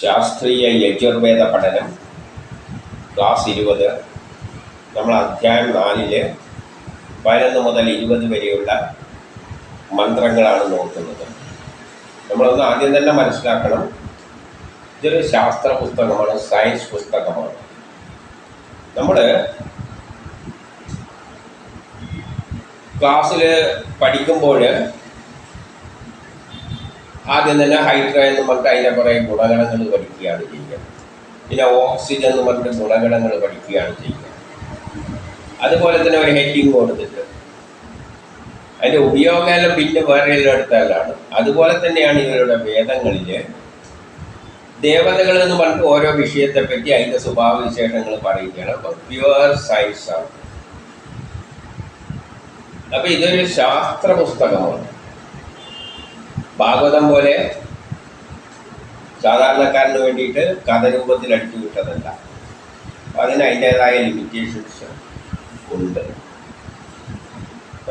ശാസ്ത്രീയ യജുർവേദ പഠനം ക്ലാസ് ഇരുപത്. നമ്മൾ അധ്യായം നാലിൽ പതിനൊന്ന് മുതൽ ഇരുപത് വരെയുള്ള മന്ത്രങ്ങളാണ് നോക്കുന്നത്. നമ്മളൊന്ന് ആദ്യം തന്നെ മനസ്സിലാക്കണം. ഇതൊരു ശാസ്ത്ര പുസ്തകമാണ് സയൻസ് പുസ്തകമാണ്. നമ്മൾ ക്ലാസ്സിൽ പഠിക്കുമ്പോൾ ആദ്യം തന്നെ ഹൈഡ്ര എന്ന് പറഞ്ഞിട്ട് അതിന്റെ കുറേ ഗുണഗണങ്ങൾ പഠിക്കുകയാണ് ചെയ്യുക. പിന്നെ ഓക്സിജൻ എന്ന് പറഞ്ഞിട്ട് ഗുണഗണങ്ങൾ പഠിക്കുകയാണ് ചെയ്യുക. അതുപോലെ തന്നെ ഒരു ഹെഡിങ് കൊടുത്തിട്ട്. അതിന്റെ ഉപയോഗമെല്ലാം പിന്നെ വേറെ എടുത്താലാണ് അതുപോലെ തന്നെയാണ് ഇവരുടെ വേദങ്ങളിൽ ദേവതകൾ എന്ന് പറഞ്ഞിട്ട് ഓരോ വിഷയത്തെ പറ്റി അതിന്റെ സ്വഭാവ വിശേഷങ്ങൾ പറയുകയാണ്. അപ്പോൾ പ്യുവർ സയൻസ് ആണ്. അപ്പം ഇതൊരു ശാസ്ത്ര പുസ്തകമാണ്. ഭാഗവതം പോലെ സാധാരണക്കാരന് വേണ്ടിയിട്ട് കഥ രൂപത്തിൽ അടിച്ചു വിട്ടതല്ല അതിന് അതിന്റേതായ ലിമിറ്റേഷൻസ് ഉണ്ട്.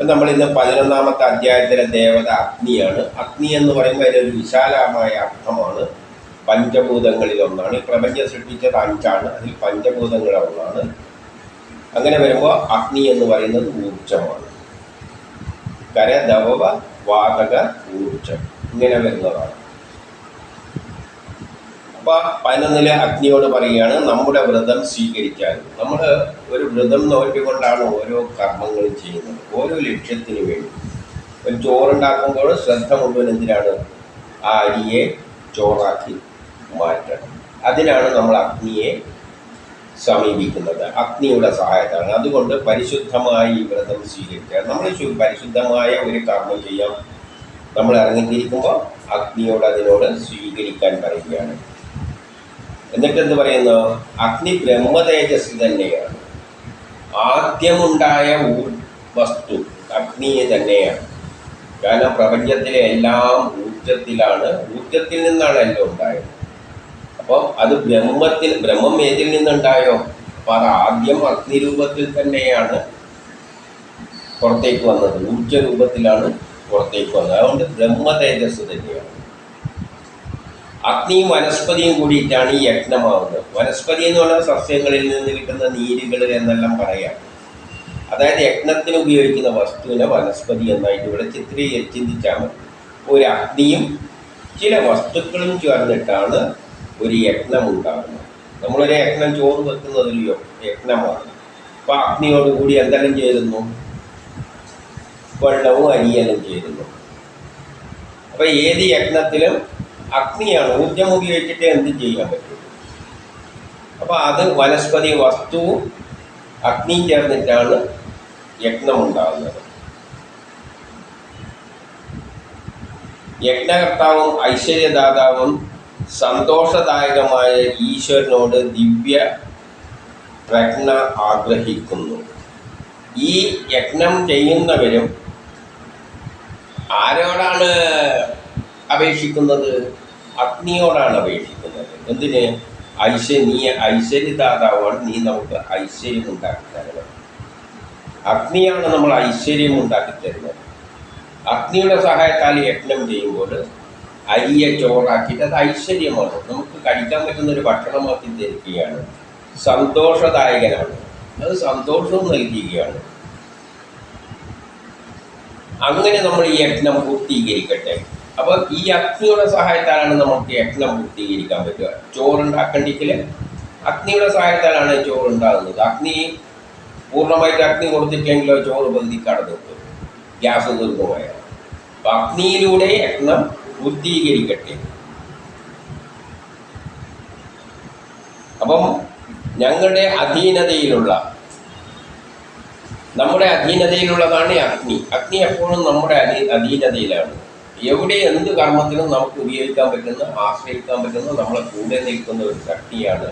നമ്മളിന്ന് പതിനൊന്നാമത്തെ അധ്യായത്തിലെ ദേവത അഗ്നിയാണ്. അഗ്നി എന്ന് പറയുമ്പോൾ അതിനൊരു വിശാലമായ അർത്ഥമാണ്. പഞ്ചഭൂതങ്ങളിൽ ഒന്നാണ്. ഈ പ്രപഞ്ചം സൃഷ്ടിച്ചത് അഞ്ചാണ്. അതിൽ പഞ്ചഭൂതങ്ങളെ ഒന്നാണ്. അങ്ങനെ വരുമ്പോൾ അഗ്നി എന്ന് പറയുന്നത് ഊർജമാണ് കര ദവ വാതക ഊർജം ഇങ്ങനെ വരുന്നതാണ്. അപ്പൊ പതിനൊന്നിലെ അഗ്നിയോട് പറയുകയാണ് നമ്മുടെ വ്രതം സ്വീകരിക്കാൻ. നമ്മൾ ഒരു വ്രതം നോക്കിക്കൊണ്ടാണ് ഓരോ കർമ്മങ്ങളും ചെയ്യുന്നത്. ഓരോ ലക്ഷ്യത്തിന് വേണ്ടി. ഒരു ചോറുണ്ടാക്കുമ്പോൾ ശ്രദ്ധ മുഴുവൻ എന്തിനാണ്? ആ അരിയെ ചോറാക്കി മാറ്റണം. അതിനാണ് നമ്മൾ അഗ്നിയെ സമീപിക്കുന്നത്. അഗ്നിയുടെ സഹായത്താണ്. അതുകൊണ്ട് പരിശുദ്ധമായി വ്രതം സ്വീകരിക്കുക. നമ്മൾ പരിശുദ്ധമായ ഒരു കർമ്മം ചെയ്യാം. നമ്മൾ ഇറങ്ങിത്തിരിക്കുമ്പോൾ അഗ്നിയോട് അതിനോട് സ്വീകരിക്കാൻ പറയുകയാണ്. എന്നിട്ട് എന്ത് പറയുന്നു? അഗ്നി ബ്രഹ്മതേജസ് തന്നെയാണ്. ആദ്യമുണ്ടായ വസ്തു അഗ്നിയെ തന്നെയാണ്. കാരണം പ്രപഞ്ചത്തിലെ എല്ലാം ഊർജത്തിലാണ് ഊർജത്തിൽ നിന്നാണ് എല്ലാം ഉണ്ടായത്. അപ്പോൾ അത് ബ്രഹ്മത്തിൽ ബ്രഹ്മം ഏതിൽ നിന്നുണ്ടായോ? അപ്പോൾ അത് ആദ്യം അഗ്നിരൂപത്തിൽ തന്നെയാണ് പുറത്തേക്ക് വന്നത്. ഊർജ രൂപത്തിലാണ് പുറത്തേക്ക് വന്നത്. അതുകൊണ്ട് ബ്രഹ്മ തേജസ് തന്നെയാണ്. അഗ്നിയും വനസ്പതിയും കൂടിയിട്ടാണ് ഈ യജ്ഞമാവുന്നത്. വനസ്പതി എന്ന് പറഞ്ഞാൽ സസ്യങ്ങളിൽ നിന്ന് കിട്ടുന്ന നീരുകൾ എന്നെല്ലാം പറയാം. അതായത് യജ്ഞത്തിന് ഉപയോഗിക്കുന്ന വസ്തുവിനെ വനസ്പതി എന്നായിട്ട് ഇവിടെ ചിത്രീകരിച്ച് ചിന്തിച്ചാൽ മതി. ഒരു അഗ്നിയും ചില വസ്തുക്കളും ചേർന്നിട്ടാണ് ഒരു യജ്ഞം ഉണ്ടാകുന്നു നമ്മളൊരു യജ്ഞം ചോറ് വെക്കുന്നതിലെയോ യജ്ഞമാണ് അപ്പോൾ അഗ്നിയോടുകൂടി എന്തെല്ലാം ചേരുന്നു? വെള്ളവും അരിയലും ചേരുന്നു. അപ്പോൾ ഏത് യജ്ഞത്തിലും അഗ്നിയാണ് ഊർജം ഉപയോഗിച്ചിട്ട് എന്ത് ചെയ്യാൻ പറ്റും? അപ്പോൾ അത് വനസ്പതി വസ്തുവും അഗ്നി ചേർന്നിട്ടാണ് യജ്ഞം ഉണ്ടാകുന്നത്. യജ്ഞകർത്താവും ഐശ്വര്യദാതാവും സന്തോഷദായകമായ ഈശ്വരനോട് ദിവ്യ പ്രജ്ഞ ആഗ്രഹിക്കുന്നു. ഈ യജ്ഞം ചെയ്യുന്നവരും ആരോടാണ് അപേക്ഷിക്കുന്നത്? അഗ്നിയോടാണ് അപേക്ഷിക്കുന്നത്. എന്തിന്? ഐശ്വര്യ നീ ഐശ്വര്യദാതാവാണ് നീ നമുക്ക് ഐശ്വര്യം ഉണ്ടാക്കി തരണം അഗ്നിയാണ് നമ്മൾ ഐശ്വര്യം ഉണ്ടാക്കി തരുന്നത്. അഗ്നിയുടെ സഹായത്താൽ യജ്ഞം ചെയ്യുമ്പോൾ അരിയെ ചോറാക്കിയിട്ട് അത് ഐശ്വര്യമാണ്. നമുക്ക് കഴിക്കാൻ പറ്റുന്ന ഒരു ഭക്ഷണമാക്കി ധരിക്കുകയാണ് സന്തോഷദായകനാണ്. അത് സന്തോഷവും നൽകുകയാണ്. അങ്ങനെ നമ്മൾ ഈ യജ്ഞം പൂർത്തീകരിക്കട്ടെ. അപ്പോൾ ഈ അഗ്നിയുടെ സഹായത്താലാണ് നമുക്ക് യജ്ഞം പൂർത്തീകരിക്കാൻ പറ്റുക. ചോറുണ്ടാക്കണ്ടെങ്കിൽ അഗ്നിയുടെ സഹായത്താലാണ് ചോറുണ്ടാകുന്നത്. അഗ്നി പൂർണമായിട്ട് അഗ്നി കൊടുത്തിട്ടെങ്കിലോ ചോറ് പകുതി കടന്നു ഗ്യാസ് ദുർഗമായ അപ്പം അഗ്നിയിലൂടെ യജ്ഞം പൂർത്തീകരിക്കട്ടെ. അപ്പം ഞങ്ങളുടെ അധീനതയിലുള്ള നമ്മുടെ അധീനതയിലുള്ളതാണ് അഗ്നി. അഗ്നി എപ്പോഴും നമ്മുടെ അധീ അധീനതയിലാണ്. എവിടെ എന്ത് കർമ്മത്തിനും നമുക്ക് ഉപയോഗിക്കാൻ പറ്റുന്ന ആശ്രയിക്കാൻ പറ്റുന്ന നമ്മളെ കൂടെ നിൽക്കുന്ന ഒരു ശക്തിയാണ്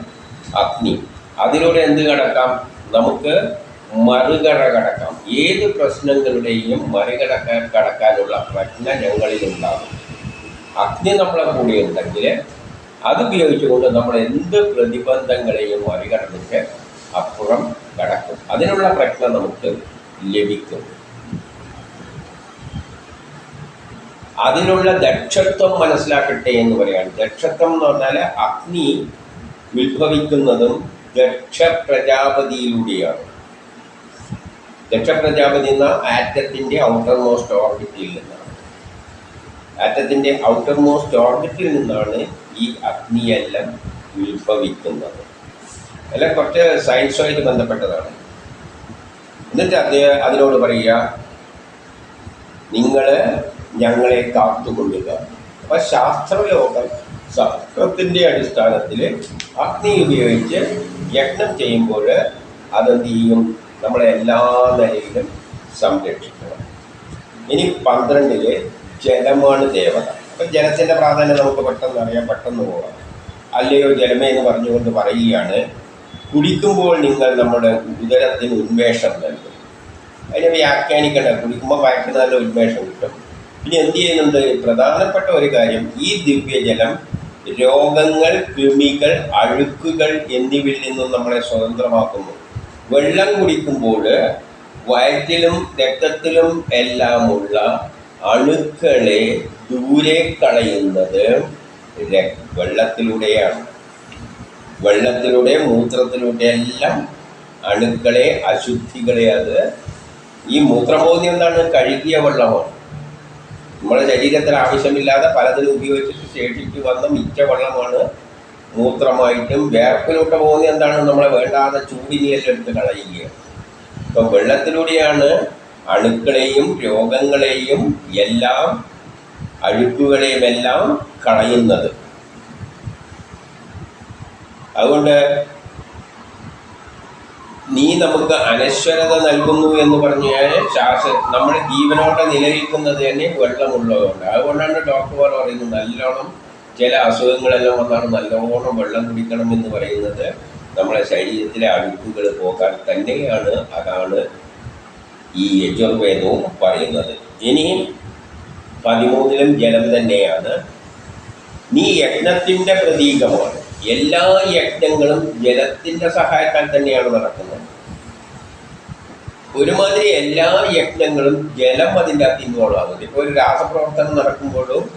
അഗ്നി. അതിലൂടെ എന്ത് കടക്കാം? നമുക്ക് മറുകട കടക്കാം. ഏത് പ്രശ്നങ്ങളുടെയും മറികടക്കാൻ കടക്കാനുള്ള പ്രജ്ഞ ഞങ്ങളിലുണ്ടാകും. അഗ്നി നമ്മളെ കൂടി ഉണ്ടെങ്കിൽ അത് ഉപയോഗിച്ചുകൊണ്ട് നമ്മൾ എന്ത് പ്രതിബന്ധങ്ങളെയും മറികടന്നിട്ട് അപ്പുറം കടക്കും. അതിനുള്ള പ്രജ്ഞ നമുക്ക് ലഭിക്കും. അതിനുള്ള ദക്ഷത്വം മനസ്സിലാക്കട്ടെ എന്ന് പറയാണ് ദക്ഷത്വം എന്ന് പറഞ്ഞാൽ അഗ്നി ഉത്ഭവിക്കുന്നതും ദക്ഷ പ്രജാപതിയിലൂടെയാണ് ദക്ഷ പ്രജാപതി എന്ന ആറ്റത്തിന്റെ ഔട്ടർ മോസ്റ്റ് ഓർബിറ്റിൽ നിന്നാണ് ആറ്റത്തിന്റെ ഔട്ടർ മോസ്റ്റ് ഓർബിറ്റിൽ നിന്നാണ് ഈ അഗ്നിയെല്ലാം ഉത്ഭവിക്കുന്നത്. എല്ലാം കുറച്ച് സയൻസുമായിട്ട് ബന്ധപ്പെട്ടതാണ്. എന്നിട്ട് അദ്ദേഹം അതിനോട് പറയുക നിങ്ങൾ ഞങ്ങളെ കാത്തുകൊള്ളുക. അപ്പൊ ശാസ്ത്രലോകം ശാസ്ത്രത്തിന്റെ അടിസ്ഥാനത്തിൽ അഗ്നി ഉപയോഗിച്ച് യജ്ഞം ചെയ്യുമ്പോൾ അതെന്ത് ചെയ്യും? നമ്മളെ എല്ലാ നിലയിലും സംരക്ഷിക്കണം. ഇനി പന്ത്രണ്ടിൽ ജലമാണ് ദേവത. അപ്പം ജലത്തിന്റെ പ്രാധാന്യം നമുക്ക് പെട്ടെന്ന് അറിയാം പെട്ടെന്ന് പോകാം അല്ലയോ ജലമേ എന്ന് പറഞ്ഞുകൊണ്ട് പറയുകയാണ് കുടിക്കുമ്പോൾ നിങ്ങൾ നമ്മുടെ ഉദരത്തിന് ഉന്മേഷം നൽകും. അതിനെ വ്യാഖ്യാനിക്കേണ്ട കുടിക്കുമ്പോൾ വയറ്റിന് നല്ല ഉന്മേഷം കിട്ടും. പിന്നെ എന്ത് ചെയ്യുന്നുണ്ട്? പ്രധാനപ്പെട്ട ഒരു കാര്യം ഈ ദിവ്യജലം രോഗങ്ങൾ കൃമികൾ അഴുക്കുകൾ എന്നിവയിൽ നിന്നും നമ്മളെ സ്വതന്ത്രമാക്കുന്നു. വെള്ളം കുടിക്കുമ്പോൾ വയറ്റിലും രക്തത്തിലും എല്ലാമുള്ള അണുക്കളെ ദൂരെ കളയുന്നത് വെള്ളത്തിലൂടെയാണ്. വെള്ളത്തിലൂടെ മൂത്രത്തിലൂടെ എല്ലാം അണുക്കളെ അശുദ്ധികളെ അത് ഈ മൂത്രബോധി എന്താണ് കഴുകിയ വെള്ളമാണ്. നമ്മുടെ ശരീരത്തിൽ ആവശ്യമില്ലാതെ പലതിനും ഉപയോഗിച്ചിട്ട് ശേഷിച്ച് വന്ന മിച്ച വെള്ളമാണ് മൂത്രമായിട്ടും വേർപ്പിലൂടെ പോകുന്ന എന്താണ് നമ്മളെ വേണ്ടാതെ ചൂടിനെല്ലാം എടുത്ത് കളയുക ഇപ്പം വെള്ളത്തിലൂടെയാണ് അണുക്കളെയും രോഗങ്ങളെയും എല്ലാം അഴുക്കുകളെയുമെല്ലാം കളയുന്നത്. അതുകൊണ്ട് നീ നമുക്ക് അനശ്വരത നൽകുന്നു എന്ന് പറഞ്ഞാൽ ശ്വാസ നമ്മുടെ ജീവനോടെ നിലനിൽക്കുന്നത് തന്നെ വെള്ളമുള്ളതുകൊണ്ട്. അതുകൊണ്ടാണ് ഡോക്ടർമാർ പറയുന്നത് നല്ലോണം ചില അസുഖങ്ങളെല്ലാം വന്നാണ് നല്ലോണം വെള്ളം കുടിക്കണം എന്ന് പറയുന്നത് നമ്മുടെ ശരീരത്തിലെ അഴുക്കുകൾ പോകാൻ തന്നെയാണ് അതാണ് ഈ യജുർവേദവും പറയുന്നത്. ഇനി പതിമൂന്നിലും ജലം തന്നെയാണ്. നീ യജ്ഞത്തിന്റെ പ്രതീകമാണ്. എല്ലാ യജ്ഞങ്ങളും ജലത്തിന്റെ സഹായത്താൽ തന്നെയാണ് നടക്കുന്നത്. ഒരുമാതിരി എല്ലാ യജ്ഞങ്ങളും ജലം അതിന്റെ അകത്ത് ഇൻവോൾവ് ആകുന്നത് ഇപ്പോൾ ഒരു രാസപ്രവർത്തനം നടക്കുമ്പോഴും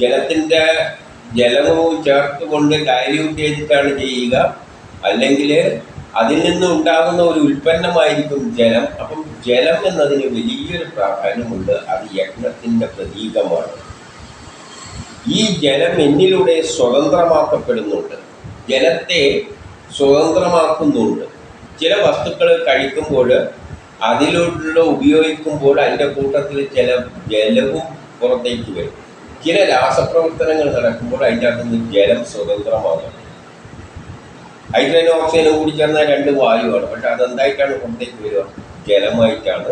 ജലത്തിന്റെ ജലവും ചേർത്തുകൊണ്ട് ഡയല്യൂട്ട് ചെയ്തിട്ടാണ് ചെയ്യുക. അല്ലെങ്കിൽ അതിൽ നിന്ന് ഉണ്ടാകുന്ന ഒരു ഉൽപ്പന്നമായിരിക്കും ജലം. അപ്പം ജലം എന്നതിന് വലിയൊരു പ്രാധാന്യമുണ്ട്. അത് യജ്ഞത്തിന്റെ പ്രതീകമാണ്. ഈ ജലം എന്നിലൂടെ സ്വതന്ത്രമാക്കപ്പെടുന്നുണ്ട്. ജലത്തെ സ്വതന്ത്രമാക്കുന്നുണ്ട്. ചില വസ്തുക്കൾ കഴിക്കുമ്പോൾ അതിലുള്ള ഉപയോഗിക്കുമ്പോൾ അതിന്റെ കൂട്ടത്തിൽ ചില ജലവും പുറത്തേക്ക് വരും. ചില രാസപ്രവർത്തനങ്ങൾ നടക്കുമ്പോൾ അതിന്റെ അകത്തുനിന്ന് ജലം സ്വതന്ത്രമാകും. ഹൈഡ്രജൻ ഓക്സിജനും കൂടി ചേർന്ന രണ്ട് വായുവാണ്. പക്ഷെ അതെന്തായിട്ടാണ് പുറത്തേക്ക് വരിക? ജലമായിട്ടാണ്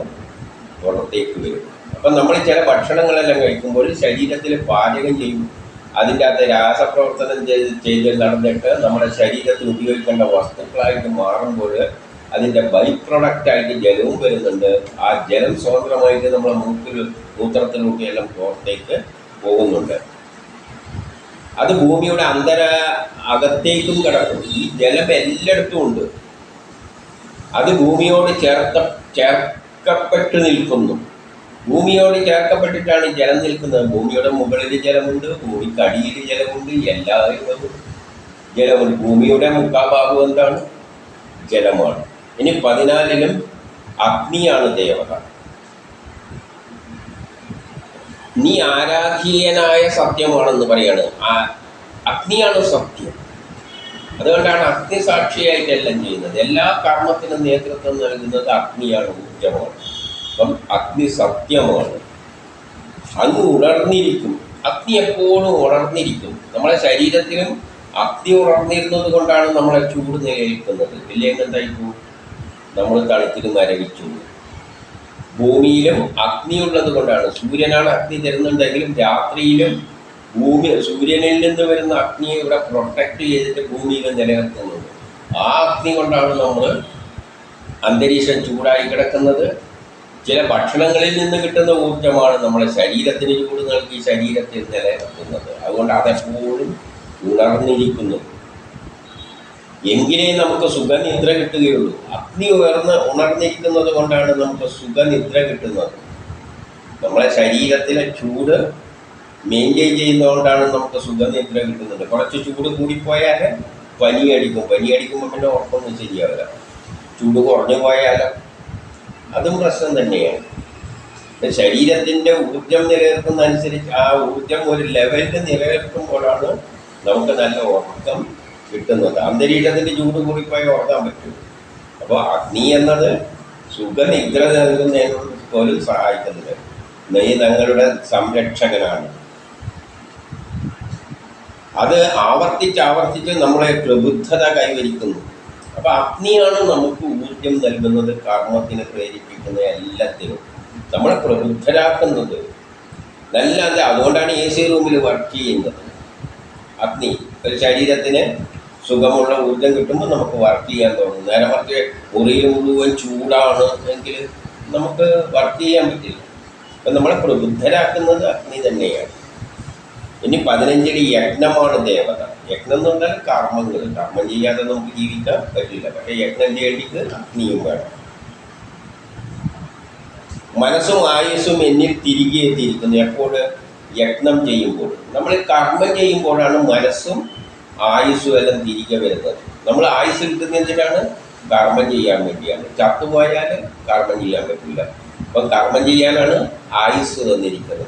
പുറത്തേക്ക് വരിക. അപ്പം നമ്മൾ ചില ഭക്ഷണങ്ങളെല്ലാം കഴിക്കുമ്പോൾ ശരീരത്തിൽ പാചകം ചെയ്യും. അതിന്റെ അകത്ത് രാസപ്രവർത്തനം ചെയ്ത് ചെയ്ത് നടന്നിട്ട് നമ്മുടെ ശരീരത്തിൽ ഉപയോഗിക്കേണ്ട വസ്തുക്കളായിട്ട് മാറുമ്പോൾ അതിന്റെ ബൈ പ്രൊഡക്റ്റായിട്ട് ജലവും വരുന്നുണ്ട്. ആ ജലം സ്വതന്ത്രമായിട്ട് നമ്മളെ മൂക്കിൽ മൂത്രത്തിലൂടെയെല്ലാം പുറത്തേക്ക് പോകുന്നുണ്ട്. അത് ഭൂമിയുടെ അന്തര അകത്തേക്കും കിടക്കും. ഈ ജലം എല്ലായിടത്തും ഉണ്ട്. അത് ഭൂമിയോട് ചേർത്ത ചേർക്കപ്പെട്ട് നിൽക്കുന്നു. ഭൂമിയോട് ചേർക്കപ്പെട്ടിട്ടാണ് ജലം നിൽക്കുന്നത്. ഭൂമിയുടെ മുകളിൽ ജലമുണ്ട് ഭൂമിക്ക് അടിയിൽ ജലമുണ്ട് എല്ലാവരും ജലമുണ്ട്. ഭൂമിയുടെ മുക്കാഭാഗം എന്താണ്? ജലമാണ്. ഇനി പതിനാലിലും അഗ്നിയാണ് ദേവത. നീ ആരാധീയനായ സത്യമാണെന്ന് പറയാണ്. ആ അഗ്നിയാണ് സത്യം. അതുകൊണ്ടാണ് അഗ്നി സാക്ഷിയായിട്ടെല്ലാം ചെയ്യുന്നത്. എല്ലാ കർമ്മത്തിനും നേതൃത്വം നൽകുന്നത് അഗ്നിയാണ് ഊർജമാണ്. അപ്പം അഗ്നി സത്യമാണ്. അങ്ങ് ഉണർന്നിരിക്കും. അഗ്നി എപ്പോഴും ഉണർന്നിരിക്കും. നമ്മളെ ശരീരത്തിലും അഗ്നി ഉണർന്നിരുന്നത് കൊണ്ടാണ് നമ്മളെ ചൂട് നിലനിൽക്കുന്നത്. ഇല്ലെങ്കിൽ എന്തായിപ്പോ നമ്മൾ തണുത്തിട്ട് മരവിച്ചു ഭൂമിയിലും അഗ്നി ഉള്ളത് കൊണ്ടാണ്. സൂര്യനാണ് അഗ്നി തരുന്നുണ്ടെങ്കിലും രാത്രിയിലും ഭൂമി സൂര്യനിൽ നിന്ന് വരുന്ന അഗ്നിയെ ഇവിടെ പ്രൊട്ടക്റ്റ് ചെയ്തിട്ട് ഭൂമിയിൽ നിലനിർത്തുന്നത് ആ അഗ്നി കൊണ്ടാണ് നമ്മൾ അന്തരീക്ഷം ചൂടായി കിടക്കുന്നത്. ചില ഭക്ഷണങ്ങളിൽ നിന്ന് കിട്ടുന്ന ഊർജമാണ് നമ്മുടെ ശരീരത്തിന് ചൂട് നൽകി ശരീരത്തിൽ നിലനിർത്തുന്നത്. അതുകൊണ്ട് അതെപ്പോഴും ഉണർന്നിരിക്കുന്നു. എങ്കിലേ നമുക്ക് സുഖനിദ്ര കിട്ടുകയുള്ളൂ. അഗ്നി ഉയർന്ന് ഉണർന്നിരിക്കുന്നത് കൊണ്ടാണ് നമുക്ക് സുഖനിദ്ര കിട്ടുന്നത്. നമ്മളെ ശരീരത്തിലെ ചൂട് മെയിന്റെയിൻ ചെയ്യുന്നതുകൊണ്ടാണ് നമുക്ക് സുഖനിദ്ര കിട്ടുന്നത്. കുറച്ച് ചൂട് കൂടിപ്പോയാൽ പനി അടിക്കും പനി അടിക്കുമ്പോൾ പിന്നെ ഉറപ്പൊന്നും ശരിയാവില്ല. ചൂട് കുറഞ്ഞു പോയാൽ അതും പ്രശ്നം തന്നെയാണ്. ശരീരത്തിന്റെ ഊർജം നിലനിർത്തുന്ന അനുസരിച്ച് ആ ഊർജം ഒരു ലെവലിൽ നിലനിർത്തുമ്പോഴാണ് നമുക്ക് നല്ല ഉറക്കം കിട്ടുന്നത് അന്തരീക്ഷത്തിന്റെ ചൂട് കൂടിപ്പോയി ഓർക്കാൻ പറ്റും. അപ്പോൾ അഗ്നി എന്നത് സുഖനിദ്ര നൽകുന്നതിനോട് പോലും സഹായിക്കുന്നത് നെയ് തങ്ങളുടെ സംരക്ഷകനാണ്. അത് ആവർത്തിച്ച് ആവർത്തിച്ച് നമ്മളെ പ്രബുദ്ധത കൈവരിക്കുന്നു. അപ്പൊ അഗ്നിയാണ് നമുക്ക് ഊർജം നൽകുന്നത് കർമ്മത്തിന് പ്രേരിപ്പിക്കുന്ന എല്ലാത്തിനും. നമ്മളെ പ്രബുദ്ധരാക്കുന്നത്. നല്ല അത് അതുകൊണ്ടാണ് എ സി റൂമിൽ വർക്ക് ചെയ്യുന്നത്. അഗ്നി ഒരു ശരീരത്തിന് സുഖമുള്ള ഊർജം കിട്ടുമ്പോൾ നമുക്ക് വർക്ക് ചെയ്യാൻ തോന്നും. നേരെ മറിച്ച് മുറിയിൽ മുഴുവൻ ചൂടാണ് എങ്കിൽ നമുക്ക് വർക്ക് ചെയ്യാൻ പറ്റില്ല. അപ്പം നമ്മളെ പ്രബുദ്ധരാക്കുന്നത് അഗ്നി തന്നെയാണ്. ഇനി പതിനഞ്ചടി യജ്ഞമാണ് ദേവത. യജ്ഞം എന്ന് പറഞ്ഞാൽ കർമ്മങ്ങൾ. കർമ്മം ചെയ്യാതെ നമുക്ക് ജീവിക്കാൻ പറ്റില്ല. പക്ഷേ യജ്ഞം ചെയ്യേണ്ടിക്ക് അഗ്നിയും വേണം. മനസ്സും ആയുസ്സും എന്നിൽ തിരികെ എത്തിയിരിക്കുന്നു. എപ്പോഴും യജ്ഞം ചെയ്യുമ്പോൾ. നമ്മൾ കർമ്മം ചെയ്യുമ്പോഴാണ് മനസ്സും ആയുസ്സും എല്ലാം തിരികെ വരുന്നത്. നമ്മൾ ആയുസ് കിട്ടുന്നതിനാണ് കർമ്മം ചെയ്യാൻ വേണ്ടിയാണ്. ചത്തുപോയാൽ കർമ്മം ചെയ്യാൻ പറ്റില്ല. അപ്പം കർമ്മം ചെയ്യാനാണ് ആയുസ് തന്നിരിക്കുന്നത്.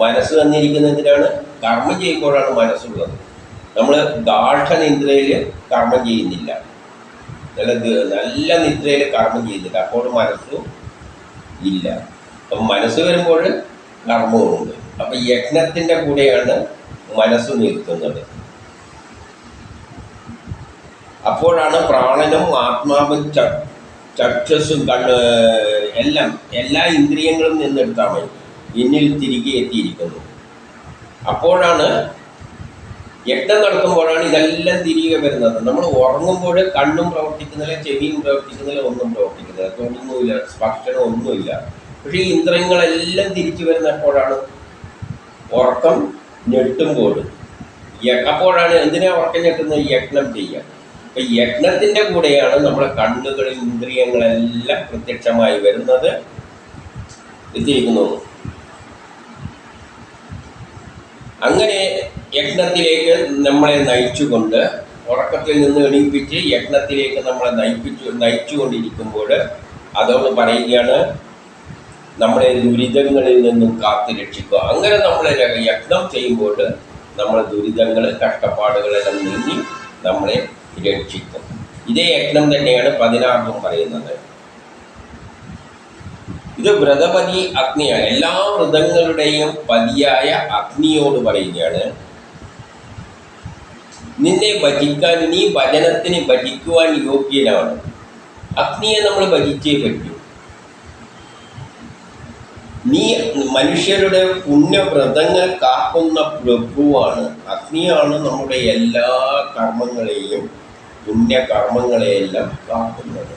മനസ്സ് തന്നിരിക്കുന്നതിനാണ് കർമ്മം ചെയ്യുമ്പോഴാണ് മനസ്സുള്ളത്. നമ്മൾ ഗാഠനിദ്രയിൽ കർമ്മം ചെയ്യുന്നില്ല. നല്ല നല്ല നിദ്രയിൽ കർമ്മം ചെയ്യുന്നില്ല. അപ്പോൾ മനസ്സും ഇല്ല. അപ്പം മനസ്സ് വരുമ്പോൾ കർമ്മവുമുണ്ട്. അപ്പം യജ്ഞത്തിന്റെ കൂടെയാണ് മനസ്സ് നിൽക്കുന്നത്. അപ്പോഴാണ് പ്രാണനും ആത്മാവും ചക്ഷസും കണ്ണ് എല്ലാം എല്ലാ ഇന്ദ്രിയങ്ങളും നിന്നെടുത്താൽ മതി. എന്നിൽ തിരികെ എത്തിയിരിക്കുന്നു. അപ്പോഴാണ് യജ്ഞം നടക്കുമ്പോഴാണ് ഇതെല്ലാം തിരികെ വരുന്നത്. നമ്മൾ ഉറങ്ങുമ്പോൾ കണ്ണും പ്രവർത്തിക്കുന്നില്ല ചെവിയും പ്രവർത്തിക്കുന്നില്ല ഒന്നും പ്രവർത്തിക്കുന്നില്ല. തൊണ്ണൊന്നുമില്ല സ്പർശനം ഒന്നുമില്ല. പക്ഷേ ഈ ഇന്ദ്രിയങ്ങളെല്ലാം തിരിച്ചു വരുന്ന എപ്പോഴാണ് ഉറക്കം ഞെട്ടുമ്പോൾ. അപ്പോഴാണ് എന്തിനാ ഉറക്കം ഞെട്ടുന്നത്? യജ്ഞം ചെയ്യുക. അപ്പൊ യജ്ഞത്തിന്റെ കൂടെയാണ് നമ്മുടെ കണ്ണുകൾ ഇന്ദ്രിയങ്ങളെല്ലാം പ്രത്യക്ഷമായി വരുന്നത്. എത്തിയിരിക്കുന്നു. അങ്ങനെ യജ്ഞത്തിലേക്ക് നമ്മളെ നയിച്ചുകൊണ്ട് ഉറക്കത്തിൽ നിന്ന് എണീപ്പിച്ച് യജ്ഞത്തിലേക്ക് നമ്മളെ നയിപ്പിച്ചു നയിച്ചുകൊണ്ടിരിക്കുമ്പോൾ അതോട് പറയുകയാണ് നമ്മളെ ദുരിതങ്ങളിൽ നിന്നും കാത്തു രക്ഷിക്കുക. അങ്ങനെ നമ്മൾ യജ്ഞം ചെയ്യുമ്പോൾ നമ്മളെ ദുരിതങ്ങൾ കഷ്ടപ്പാടുകളെല്ലാം നീങ്ങി നമ്മളെ രക്ഷിക്കും ഇതേ യജ്ഞം തന്നെയാണ് പതിനാറിലും പറയുന്നത്. ഇത് വ്രതപതി അഗ്നിയാണ്. എല്ലാ വ്രതങ്ങളുടെയും പതിയായ അഗ്നിയോട് പറയുകയാണ്. നിന്നെ ഭജിക്കാൻ നീ ഭജനത്തിന് ഭജിക്കുവാൻ യോഗ്യനാണ്. അഗ്നിയെ നമ്മൾ ഭജിച്ചേ പറ്റൂ. നീ മനുഷ്യരുടെ പുണ്യവ്രതങ്ങൾ കാക്കുന്ന പ്രഭുവാണ്. അഗ്നിയാണ് നമ്മുടെ എല്ലാ കർമ്മങ്ങളെയും പുണ്യകർമ്മങ്ങളെയെല്ലാം കാക്കുന്നത്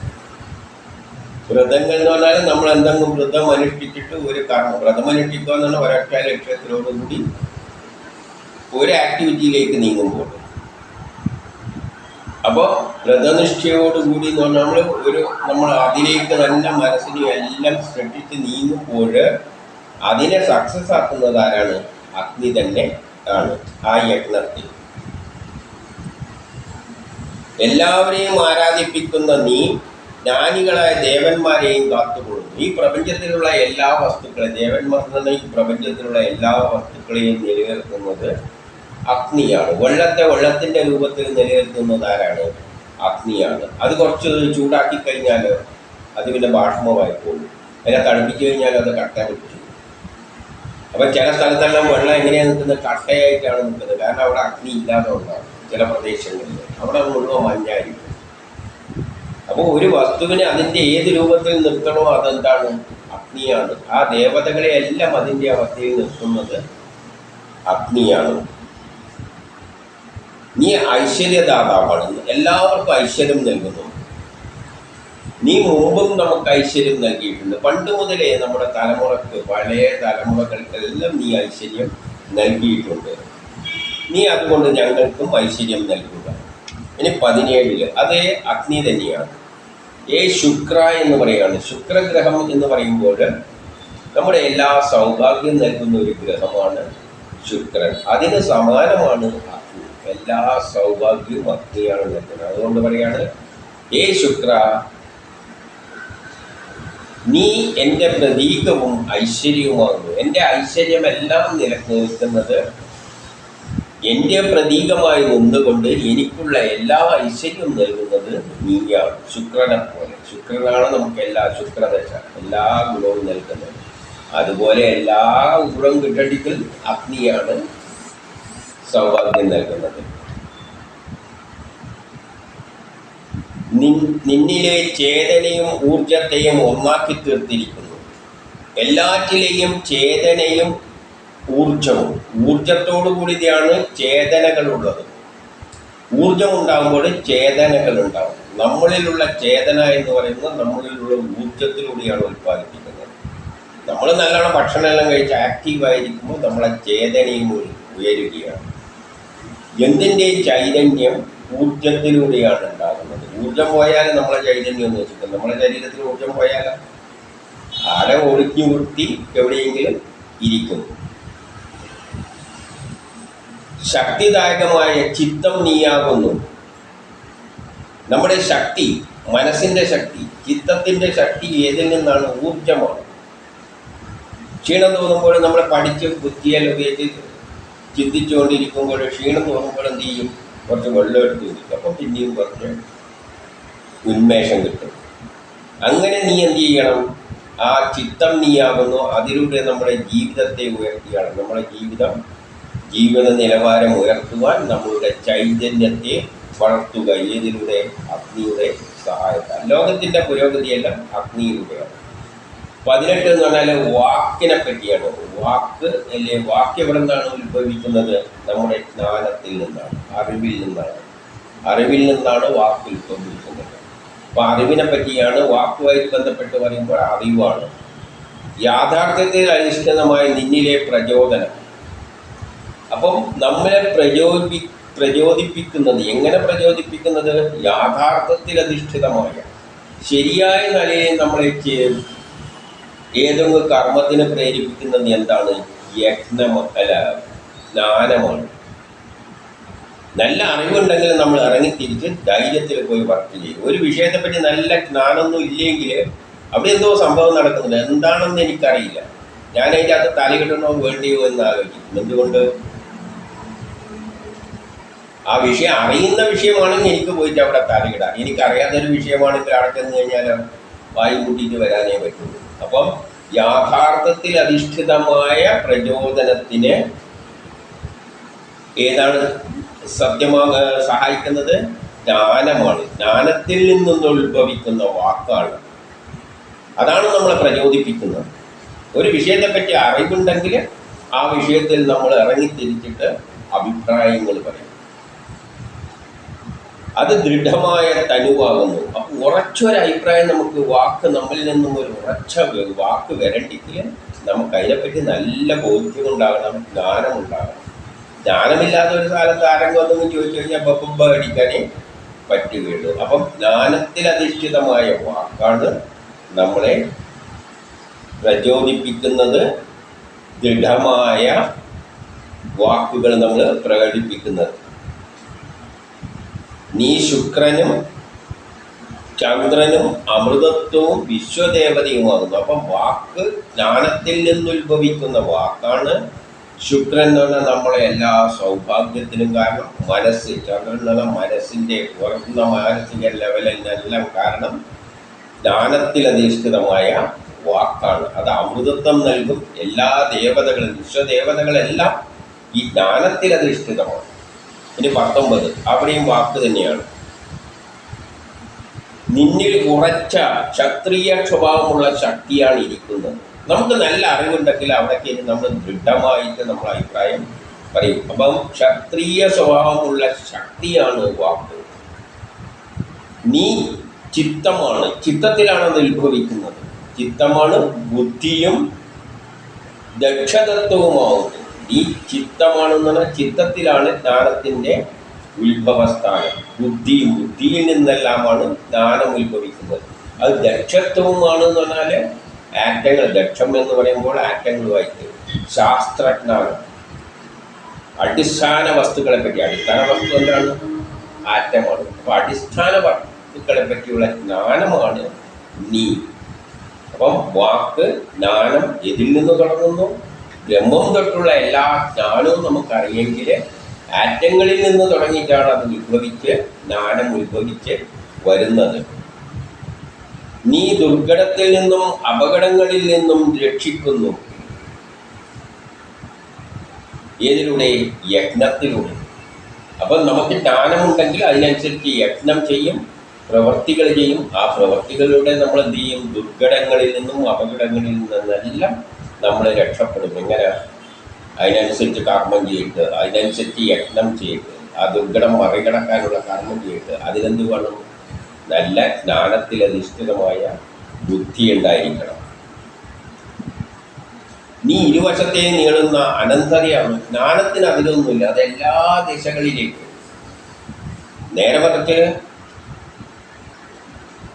വ്രതങ്ങൾ എന്ന് പറഞ്ഞാൽ നമ്മൾ എന്തെങ്കിലും വ്രതം അനുഷ്ഠിച്ചിട്ട് ഒരു കർമ്മം. വ്രതം അനുഷ്ഠിക്കുക എന്ന് പറഞ്ഞാൽ ഒരൊറ്റ ലക്ഷ്യത്തിലോടുകൂടി ഒരു ആക്ടിവിറ്റിയിലേക്ക് നീങ്ങുമ്പോൾ. അപ്പോൾ വ്രതനിഷ്ഠയോടുകൂടി എന്ന് പറഞ്ഞാൽ നമ്മൾ ഒരു നമ്മൾ അതിലേക്ക് തന്നെ മനസ്സിനെ എല്ലാം ശ്രദ്ധിച്ച് നീങ്ങുമ്പോൾ അതിനെ സക്സസ് ആക്കുന്നത് ആരാണ്? അഗ്നി തന്നെ ആണ്. ആ യജ്ഞത്തിൽ. എല്ലാവരെയും ആരാധിപ്പിക്കുന്ന നീ ജ്ഞാനികളായ ദേവന്മാരെയും കാത്തുകൊള്ളുന്നു. ഈ പ്രപഞ്ചത്തിലുള്ള എല്ലാ വസ്തുക്കളെയും ദേവന്മാർ പറഞ്ഞാൽ ഈ പ്രപഞ്ചത്തിലുള്ള എല്ലാ വസ്തുക്കളെയും നിലനിർത്തുന്നത് അഗ്നിയാണ്. വെള്ളത്തെ വെള്ളത്തിന്റെ രൂപത്തിൽ നിലനിർത്തുന്നത് ആരാണ്? അഗ്നിയാണ്. അത് കുറച്ച് ചൂടാക്കി കഴിഞ്ഞാൽ അത് പിന്നെ ബാഷ്മമായി പോകും. അതിനെ തണുപ്പിച്ചു കഴിഞ്ഞാൽ അത് കട്ട പിടിച്ചു അപ്പം ചില സ്ഥലത്തെല്ലാം വെള്ളം എങ്ങനെയാണ് നിൽക്കുന്നത്? കട്ടയായിട്ടാണ് നിൽക്കുന്നത്. കാരണം അവിടെ അഗ്നി ഇല്ലാതെ ഉണ്ടാകും ചില പ്രദേശങ്ങളിൽ. അവിടെ മുഴുവൻ മഞ്ഞായിരിക്കും അപ്പോൾ ഒരു വസ്തുവിനെ അതിന്റെ ഏത് രൂപത്തിൽ നിർത്തണോ അതെന്താണ്? അഗ്നിയാണ്. ആ ദേവതകളെ എല്ലാം അതിന്റെ അവസ്ഥയിൽ നിർത്തുന്നത് അഗ്നിയാണ്. നീ ഐശ്വര്യദാതാവാണ്. എല്ലാവർക്കും ഐശ്വര്യം നൽകുന്നു. നീ മുമ്പും നമുക്ക് ഐശ്വര്യം നൽകിയിട്ടുണ്ട്. പണ്ട് മുതലേ നമ്മുടെ തലമുറയ്ക്ക് പഴയ തലമുറകൾക്കെല്ലാം നീ ഐശ്വര്യം നൽകിയിട്ടുണ്ട്. നീ അതുകൊണ്ട് ഞങ്ങൾക്കും ഐശ്വര്യം നൽകുക. ഇനി പതിനേഴിൽ അതേ അഗ്നി തന്നെയാണ്. ഏ ശുക്ര എന്ന് പറയുകയാണ്. ശുക്രഗ്രഹം എന്ന് പറയുമ്പോൾ നമ്മുടെ എല്ലാ സൗഭാഗ്യം നൽകുന്ന ഒരു ഗ്രഹമാണ് ശുക്രൻ. അതിന് സമാനമാണ് അഗ്നി. എല്ലാ സൗഭാഗ്യവും അഗ്നിയാണ് നൽകുന്നത്. അതുകൊണ്ട് പറയാണ് ഏ ശുക്ര നീ എന്റെ പ്രതീകവും ഐശ്വര്യവുമാകുന്നു. എന്റെ ഐശ്വര്യമെല്ലാം നിലനിൽക്കുന്നത് നിൽക്കുന്നത് എന്റെ പ്രതീകമായി നിന്നുകൊണ്ട് എനിക്കുള്ള എല്ലാ ഐശ്വര്യവും നൽകുന്നത് നീയാണ്. ശുക്രനെ പോലെ. ശുക്രനാണ് നമുക്ക് എല്ലാ ശുക്രദശ എല്ലാ ഗുണവും നൽകുന്നത്. അതുപോലെ എല്ലാ ഗുണം കിട്ടടിക്കൽ അഗ്നിയാണ് സൗഭാഗ്യം നൽകുന്നത്. നിന്നിലെ ചേതനയും ഊർജത്തെയും ഒന്നാക്കി തീർത്തിരിക്കുന്നു. എല്ലാറ്റിലെയും ചേതനയും ഊർജവും ഊർജത്തോടു കൂടിയാണ് ചേതനകളുള്ളത്. ഊർജം ഉണ്ടാകുമ്പോൾ ചേതനകൾ ഉണ്ടാകും നമ്മളിലുള്ള ചേതന എന്ന് പറയുന്നത് നമ്മളിലുള്ള ഊർജത്തിലൂടെയാണ് ഉൽപ്പാദിപ്പിക്കുന്നത്. നമ്മൾ നല്ലോണം ഭക്ഷണമെല്ലാം കഴിച്ച് ആക്റ്റീവായിരിക്കുമ്പോൾ നമ്മളെ ചേതനയും ഉയ- ഉയരുകയാണ്. എന്തിന്റെ ചൈതന്യം ഊർജത്തിലൂടെയാണ് ഉണ്ടാകുന്നത്? ഊർജം പോയാൽ നമ്മളെ ചൈതന്യം എന്ന് വെച്ചിട്ട് നമ്മളെ ശരീരത്തിൽ ഊർജം പോയാൽ ആടെ ഒഴുക്കി വൃത്തി എവിടെയെങ്കിലും ഇരിക്കുന്നു. ശക്തിദായകമായ ചിത്തം നീയാകുന്നു. നമ്മുടെ ശക്തി മനസ്സിന്റെ ശക്തി ചിത്തത്തിന്റെ ശക്തി ഏതിൽ നിന്നാണ്? ഊർജമാണ് ക്ഷീണം തോന്നുമ്പോൾ നമ്മൾ പഠിച്ച് ബുദ്ധിയെല്ലാം ഉപയോഗിച്ച് ചിന്തിച്ചുകൊണ്ടിരിക്കുമ്പോൾ ക്ഷീണം തോന്നുമ്പോൾ എന്ത് ചെയ്യും? കുറച്ച് വെള്ളം എടുത്ത് കുടിക്കും. അപ്പം പിന്നെയും കുറച്ച് ഉന്മേഷം കിട്ടും. അങ്ങനെ നീ എന്ത് ചെയ്യണം? ആ ചിത്തം നീയാകുന്നു. അതിലൂടെ നമ്മുടെ ജീവിതത്തെ ഉയർത്തിയാണ് നമ്മുടെ ജീവിതം ജീവിത നിലവാരം ഉയർത്തുവാൻ നമ്മളുടെ ചൈതന്യത്തെ വളർത്തുക. ഏതിലൂടെ? അഗ്നിയുടെ സഹായത്താൽ. ലോകത്തിന്റെ പുരോഗതിയെല്ലാം അഗ്നിയിലൂടെയാണ്. പതിനെട്ട് എന്ന് പറഞ്ഞാൽ വാക്കിനെ പറ്റിയാണ്. വാക്ക് അല്ലെ? വാക്ക് എവിടെ നിന്നാണ് ഉത്ഭവിക്കുന്നത്? നമ്മുടെ ജ്ഞാനത്തിൽ നിന്നാണ് അറിവിൽ നിന്നാണ്. അറിവിൽ നിന്നാണ് വാക്ക് ഉത്ഭവിക്കുന്നത്. അപ്പോൾ അറിവിനെ പറ്റിയാണ് വാക്കുമായിട്ട് ബന്ധപ്പെട്ട് പറയുമ്പോൾ അറിവാണ്. യാഥാർത്ഥ്യത്തിൽ അധിഷ്ഠിതമായ നിന്നിലെ പ്രചോദനം. അപ്പം നമ്മളെ പ്രചോദി പ്രചോദിപ്പിക്കുന്നത് എങ്ങനെ പ്രചോദിപ്പിക്കുന്നത്? യാഥാർത്ഥത്തിൽ അധിഷ്ഠിതമായ ശരിയായ നിലയിൽ നമ്മളെ ഏതെങ്കിലും കർമ്മത്തിന് പ്രേരിപ്പിക്കുന്നത് എന്താണ്? യജ്ഞം അല്ല ജ്ഞാനമാണ് നല്ല അറിവുണ്ടെങ്കിൽ നമ്മൾ ഇറങ്ങിത്തിരിച്ച് ധൈര്യത്തിൽ പോയി വർക്ക് ചെയ്യും. ഒരു വിഷയത്തെപ്പറ്റി നല്ല ജ്ഞാനമൊന്നും ഇല്ലെങ്കിൽ അവിടെ എന്തോ സംഭവം നടക്കുന്നില്ല. എന്താണെന്ന് എനിക്കറിയില്ല. ഞാൻ അതിന്റെ അകത്ത് തലകിടണോ വേണ്ടിയോ എന്ന് ആലോചിക്കും. എന്തുകൊണ്ട്? ആ വിഷയം അറിയുന്ന വിഷയമാണെങ്കിൽ എനിക്ക് പോയിട്ട് അവിടെ തലയിടാം. എനിക്കറിയാത്തൊരു വിഷയമാണെങ്കിൽ അവിടെ ചെന്ന് കഴിഞ്ഞാൽ വായി കൂട്ടിയിട്ട് വരാനേ പറ്റുള്ളൂ. അപ്പം യാഥാർത്ഥത്തിൽ അധിഷ്ഠിതമായ പ്രചോദനത്തിന് ഏതാണ് സത്യമാ സഹായിക്കുന്നത്? ജ്ഞാനമാണ്. ജ്ഞാനത്തിൽ നിന്നും ഉത്ഭവിക്കുന്ന വാക്കാണ്. അതാണ് നമ്മളെ പ്രചോദിപ്പിക്കുന്നത്. ഒരു വിഷയത്തെപ്പറ്റി അറിവുണ്ടെങ്കിൽ ആ വിഷയത്തിൽ നമ്മൾ ഇറങ്ങിത്തിരിച്ചിട്ട് അഭിപ്രായങ്ങൾ പറയും. അത് ദൃഢമായ തനുവാകുന്നു. അപ്പോൾ ഉറച്ചൊരു അഭിപ്രായം നമുക്ക് വാക്ക് നമ്മളിൽ നിന്നും ഒരു ഉറച്ച വാക്ക് വരണ്ടെങ്കിൽ നമുക്ക് അതിനെപ്പറ്റി നല്ല ബോധ്യം ഉണ്ടാകണം ജ്ഞാനം ഉണ്ടാകണം ജ്ഞാനമില്ലാത്ത ഒരു കാലത്ത് ആരെങ്കിലും ചോദിച്ചു കഴിഞ്ഞാൽ ബപ്പുമ്പ അടിക്കാനേ പറ്റുകയുള്ളൂ. അപ്പം ജ്ഞാനത്തിൽ അധിഷ്ഠിതമായ വാക്കാണ് നമ്മളെ പ്രചോദിപ്പിക്കുന്നത്. ദൃഢമായ വാക്കുകൾ നമ്മൾ പ്രകടിപ്പിക്കുന്നത്. നീ ശുക്രനും ചന്ദ്രനും അമൃതത്വവും വിശ്വദേവതയുമാകുന്നു അപ്പം വാക്ക് ജ്ഞാനത്തിൽ നിന്നുത്ഭവിക്കുന്ന വാക്കാണ് ശുക്രൻ എന്ന് പറഞ്ഞാൽ നമ്മളെ എല്ലാ സൗഭാഗ്യത്തിനും കാരണം. മനസ്സ് ചന്ദ്രൻ എന്ന് പറഞ്ഞാൽ മനസ്സിന്റെ ഉറക്കുന്ന മാനസിക ലെവലിനെല്ലാം കാരണം ജ്ഞാനത്തിൽ അധിഷ്ഠിതമായ വാക്കാണ്. അത് അമൃതത്വം നൽകും. എല്ലാ ദേവതകളും വിശ്വദേവതകളെല്ലാം ഈ ജ്ഞാനത്തിൽ അധിഷ്ഠിതമാണ് ഇനി പത്തൊമ്പത്. അവിടെയും വാക്ക് തന്നെയാണ്. നിന്നിൽ ഉറച്ച ക്ഷത്രിയ സ്വഭാവമുള്ള ശക്തിയാണ് ഇരിക്കുന്നത്. നമുക്ക് നല്ല അറിവുണ്ടെങ്കിൽ അവിടേക്ക് നമ്മൾ ദൃഢമായിട്ട് നമ്മൾ അഭിപ്രായം പറയും. അപ്പം ക്ഷത്രിയ സ്വഭാവമുള്ള ശക്തിയാണ് വാക്ക്. നീ ചിത്തമാണ്. ചിത്തത്തിലാണ് അത് ഉത്ഭവിക്കുന്നത്. ചിത്തമാണ് ബുദ്ധിയും ദക്ഷതത്വവുമാവുന്നത്. ഈ ചിത്തമാണെന്ന് പറഞ്ഞാൽ ചിത്തത്തിലാണ് ജ്ഞാനത്തിന്റെ ഉത്ഭവസ്ഥാനം. ബുദ്ധി ബുദ്ധിയിൽ നിന്നെല്ലാമാണ് ജ്ഞാനം ഉത്ഭവിക്കുന്നത്. അത് ദക്ഷത്വവുമാണെന്ന് പറഞ്ഞാൽ ആറ്റങ്ങൾ ദക്ഷം എന്ന് പറയുമ്പോൾ ആറ്റങ്ങളുമായിട്ട് ശാസ്ത്രജ്ഞാനം. അടിസ്ഥാന വസ്തുക്കളെ പറ്റി അടിസ്ഥാന വസ്തു എന്താണ്? ആറ്റമാണ്. അപ്പോൾ അടിസ്ഥാന വസ്തുക്കളെ പറ്റിയുള്ള ജ്ഞാനമാണ് നീ. അപ്പം വാക്ക് ജ്ഞാനം എതിൽ നിന്ന് തുടങ്ങുന്നു ബ്രഹ്മം തൊട്ടുള്ള എല്ലാ ജ്ഞാനവും നമുക്കറിയെങ്കിൽ ആറ്റങ്ങളിൽ നിന്ന് തുടങ്ങിയിട്ടാണ് അത് ഉത്ഭവിച്ച് ജ്ഞാനം ഉത്ഭവിച്ച് വരുന്നത്. നീ ദുർഘടത്തിൽ നിന്നും അപകടങ്ങളിൽ നിന്നും രക്ഷിക്കുന്നു. ഏതിലൂടെ? യജ്ഞത്തിലൂടെ. അപ്പം നമുക്ക് ജ്ഞാനമുണ്ടെങ്കിൽ അതിനനുസരിച്ച് യജ്ഞം ചെയ്യും പ്രവർത്തികൾ ചെയ്യും. ആ പ്രവർത്തികളിലൂടെ നമ്മൾ എന്ത് ചെയ്യും? ദുർഘടങ്ങളിൽ നിന്നും അപകടങ്ങളിൽ നിന്നെല്ലാം നമ്മൾ രക്ഷപ്പെടും. എങ്ങനെ? അതിനനുസരിച്ച് കർമ്മം ചെയ്തിട്ട് അതിനനുസരിച്ച് യജ്ഞം ചെയ്തിട്ട് ആ ദുർഘടം മറികടക്കാനുള്ള കർമ്മം ചെയ്തിട്ട് അതിനെന്ത് വേണം? നല്ല ജ്ഞാനത്തിൽ അധിഷ്ഠിതമായ ബുദ്ധി ഉണ്ടായിരിക്കണം. നീ ഇരുവശത്തെ നീളുന്ന അനന്തതയാണ്. ജ്ഞാനത്തിന് അതിലൊന്നുമില്ല. അത് എല്ലാ ദിശകളിലേക്കും. നേരെ മറിച്ച്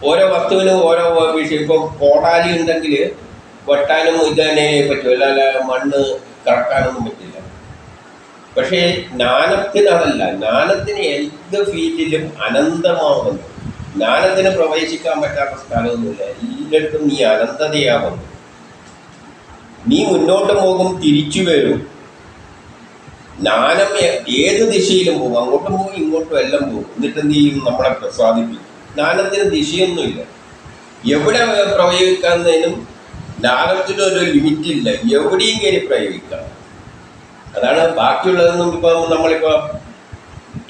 ഓരോ വസ്തുവിനും ഓരോ വിഷയം ഇപ്പോൾ കോടാലി ഉണ്ടെങ്കിൽ വെട്ടാനും ഇതന്നെ പറ്റുമല്ല പറ്റും അല്ലാതെ മണ്ണ് കറക്കാനൊന്നും പറ്റില്ല. പക്ഷേ ജ്ഞാനത്തിന് ജ്ഞാനത്തിന് എന്ത് ഫീൽഡിലും അനന്തമാവുന്നു. ജ്ഞാനത്തിന് പ്രവേശിക്കാൻ പറ്റാത്ത സ്ഥലമൊന്നുമില്ല. എല്ലായിടത്തും നീ അനന്തതയാവുന്നു. നീ മുന്നോട്ട് പോകും തിരിച്ചു വരും. ജ്ഞാനം ഏത് ദിശയിലും പോകും. അങ്ങോട്ടും പോകും ഇങ്ങോട്ടും എല്ലാം പോകും. എന്നിട്ട് നീ നമ്മളെ പ്രസാദിപ്പിക്കും. ജ്ഞാനത്തിന് ദിശയൊന്നുമില്ല. എവിടെ പ്രയോഗിക്കുന്നതിനും ജ്ഞാനത്തിനൊരു ലിമിറ്റ് ഇല്ല എവിടെയും കയറി പ്രയോഗിക്കാം അതാണ് ബാക്കിയുള്ളതൊന്നും ഇപ്പം നമ്മളിപ്പോൾ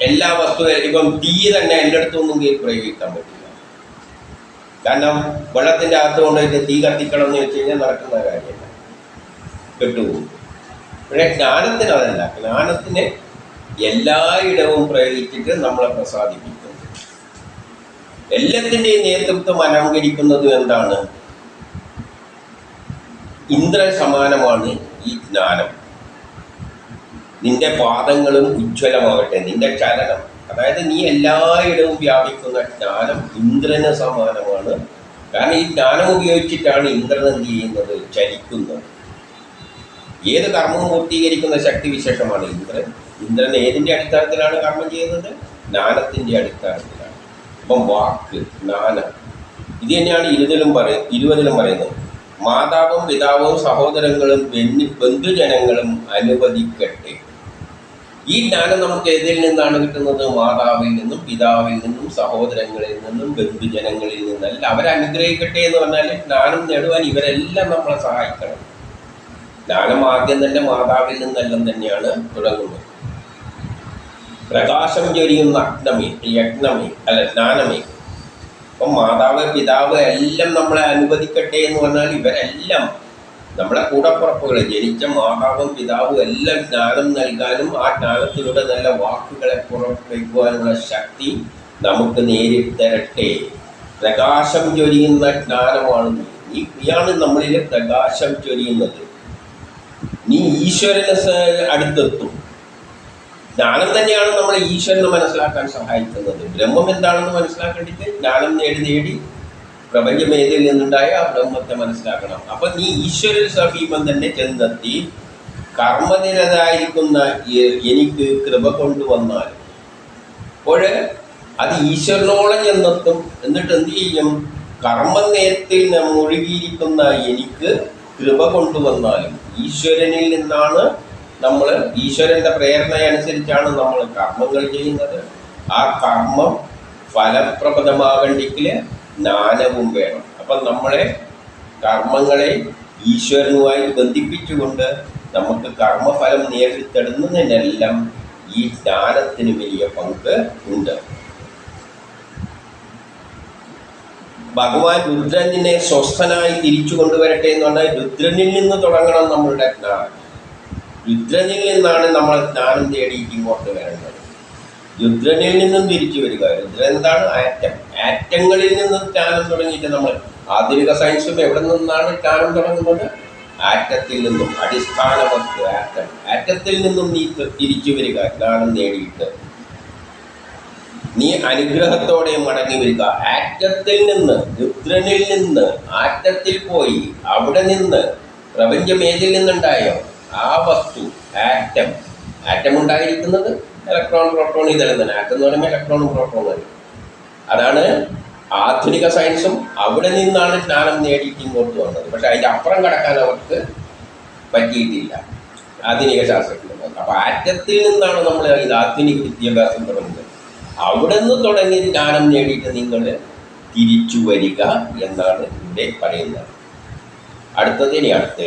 എല്ലാ വസ്തുവും ഇപ്പം തീ തന്നെ എന്റെ അടുത്തൊന്നും കയറി പ്രയോഗിക്കാൻ പറ്റില്ല. കാരണം വെള്ളത്തിന്റെ അകത്ത് കൊണ്ടുപോയിട്ട് തീ കത്തിക്കണം എന്ന് വെച്ച് കഴിഞ്ഞാൽ നടക്കുന്ന കാര്യമല്ല. കെട്ടുപോകും പക്ഷേ ജ്ഞാനത്തിന് അതല്ല. ജ്ഞാനത്തിന് എല്ലായിടവും പ്രയോഗിച്ചിട്ട് നമ്മളെ പ്രസാദിപ്പിക്കുന്നു. എല്ലാത്തിന്റെയും നേതൃത്വം അലങ്കരിക്കുന്നത് എന്താണ്? ഇന്ദ്ര സമാനമാണ് ഈ ജ്ഞാനം. നിന്റെ പാദങ്ങളും ഉജ്ജ്വലമാകട്ടെ നിന്റെ ചലനം. അതായത് നീ എല്ലായിടവും വ്യാപിക്കുന്ന ജ്ഞാനം ഇന്ദ്രന് സമാനമാണ്. കാരണം ഈ ജ്ഞാനം ഉപയോഗിച്ചിട്ടാണ് ഇന്ദ്രൻ എന്ത് ചെയ്യുന്നത്? ചലിക്കുന്നത്. ഏത് കർമ്മം പൂർത്തീകരിക്കുന്ന ശക്തി വിശേഷമാണ് ഇന്ദ്രൻ. ഇന്ദ്രൻ ഏതിന്റെ അടിസ്ഥാനത്തിലാണ് കർമ്മം ചെയ്യുന്നത്? ജ്ഞാനത്തിന്റെ അടിസ്ഥാനത്തിലാണ്. അപ്പം വാക്ക് ജ്ഞാനം. ഇത് തന്നെയാണ് ഇരുതിലും പറയ ഇരുപതിലും പറയുന്നത്. മാതാവും പിതാവും സഹോദരങ്ങളും ബന്ധു ബന്ധുജനങ്ങളും അനുവദിക്കട്ടെ. ഈ ജ്ഞാനം നമുക്ക് ഏതിൽ നിന്നാണ് കിട്ടുന്നത്? മാതാവിൽ നിന്നും പിതാവിൽ നിന്നും സഹോദരങ്ങളിൽ നിന്നും ബന്ധുജനങ്ങളിൽ നിന്നല്ല അവരനുഗ്രഹിക്കട്ടെ എന്ന് പറഞ്ഞാൽ ജ്ഞാനം നേടുവാൻ ഇവരെല്ലാം നമ്മളെ സഹായിക്കണം. ജ്ഞാനം ആദ്യം തന്നെ മാതാവിൽ നിന്നെല്ലാം തന്നെയാണ് തുടങ്ങുന്നത്. പ്രകാശം ചൊരിയുന്ന അഗ്നമേ യജ്ഞമേ അല്ല ജ്ഞാനമേ. അപ്പം മാതാവ് പിതാവ് എല്ലാം നമ്മളെ അനുവദിക്കട്ടെ എന്ന് പറഞ്ഞാൽ ഇവരെല്ലാം നമ്മളെ കൂടപ്പുറപ്പുകൾ ജനിച്ച മാതാവും പിതാവും എല്ലാം ജ്ഞാനം നൽകാനും ആ ജ്ഞാനത്തിലൂടെ നല്ല വാക്കുകളെ പുറപ്പെടുവാനുള്ള ശക്തി നമുക്ക് നേരിട്ടരട്ടെ പ്രകാശം ചൊരിയുന്ന ജ്ഞാനമാണ് നീ. ഇയാണ് നമ്മളിൽ പ്രകാശം ചൊരിയുന്നത് നീ ഈശ്വരന് അടുത്തെത്തും. ജ്ഞാനം തന്നെയാണ് നമ്മളെ ഈശ്വരനെ മനസ്സിലാക്കാൻ സഹായിക്കുന്നത്. ബ്രഹ്മം എന്താണെന്ന് മനസ്സിലാക്കേണ്ടിട്ട് ജ്ഞാനം നേടി നേടി പ്രപഞ്ചം ഏതിൽ നിന്നുണ്ടായ ആ ബ്രഹ്മത്തെ മനസ്സിലാക്കണം. അപ്പൊ നീ ഈശ്വര സമീപം തന്നെ ചെന്നെത്തി കർമ്മനിരതായിരിക്കുന്ന എനിക്ക് കൃപ കൊണ്ടുവന്നാൽ അപ്പോൾ അത് ഈശ്വരനോളം ചെന്നെത്തും. എന്നിട്ട് എന്ത് ചെയ്യും? കർമ്മനേരത്തിൽ മുഴുകിയിരിക്കുന്ന എനിക്ക് കൃപ കൊണ്ടുവന്നാലും ഈശ്വരനിൽ നിന്നാണ് നമ്മൾ ഈശ്വരന്റെ പ്രേരണയനുസരിച്ചാണ് നമ്മൾ കർമ്മങ്ങൾ ചെയ്യുന്നത്. ആ കർമ്മം ഫലപ്രദമാകണ്ടെങ്കിൽ ജ്ഞാനവും വേണം. അപ്പം നമ്മളെ കർമ്മങ്ങളെ ഈശ്വരനുമായി ബന്ധിപ്പിച്ചുകൊണ്ട് നമുക്ക് കർമ്മഫലം നേടിത്തടുന്നതിനെല്ലാം ഈ ജ്ഞാനത്തിന് വലിയ പങ്ക് ഉണ്ട്. ഭഗവാൻ രുദ്രനെ സ്വസ്ഥനായി തിരിച്ചു കൊണ്ടുവരട്ടെ എന്ന് പറഞ്ഞാൽ രുദ്രനിൽ നിന്ന് തുടങ്ങണം നമ്മളുടെ ജ്ഞാനം. രുദ്രനിൽ നിന്നാണ് നമ്മൾ ജ്ഞാനം തേടി ഇങ്ങോട്ട് വരേണ്ടത്. രുദ്രനിൽ നിന്നും തിരിച്ചു വരിക. രുദ്രൻ എന്താണ്? ആറ്റം. ആറ്റങ്ങളിൽ നിന്നും ജ്ഞാനം തുടങ്ങിയിട്ട് നമ്മൾ ആധുനിക സയൻസും എവിടെ നിന്നാണ് ജ്ഞാനം തുടങ്ങുന്നത്? ആറ്റത്തിൽ നിന്നും. അടിസ്ഥാന വസ്തു ആറ്റം. ആറ്റത്തിൽ നിന്നും നീ തിരിച്ചു വരിക. ജ്ഞാനം നേടിയിട്ട് നീ അനുഗ്രഹത്തോടെ മടങ്ങി വരിക. ആറ്റത്തിൽ നിന്ന് രുദ്രനിൽ നിന്ന് ആറ്റത്തിൽ പോയി അവിടെ നിന്ന് പ്രപഞ്ചം ഏതിൽ നിന്നുണ്ടായോ? ആ വസ്തു ആറ്റം. ആറ്റം ഉണ്ടായിരിക്കുന്നത് ഇലക്ട്രോൺ പ്രോട്ടോൺ ഇതെല്ലാം തന്നെ. ആറ്റം എന്ന് പറയുമ്പോൾ ഇലക്ട്രോണും പ്രോട്ടോണും തന്നെ അതാണ് ആധുനിക സയൻസും അവിടെ നിന്നാണ് ജ്ഞാനം നേടിയിട്ട് ഇങ്ങോട്ട് വന്നത്. പക്ഷെ അതിന്റെ അപ്പുറം കടക്കാൻ അവർക്ക് പറ്റിയിട്ടില്ല. ആധുനിക ശാസ്ത്രത്തിൽ അപ്പോൾ ആറ്റത്തിൽ നിന്നാണ് നമ്മൾ ഇത് ആധുനിക വിദ്യാഭ്യാസം തുടങ്ങുന്നത്. അവിടെ നിന്ന് തുടങ്ങി ജ്ഞാനം നേടിയിട്ട് നിങ്ങൾ തിരിച്ചു വരിക എന്നാണ് ഇവിടെ പറയുന്നത്. അടുത്തത് ഇനി അടുത്ത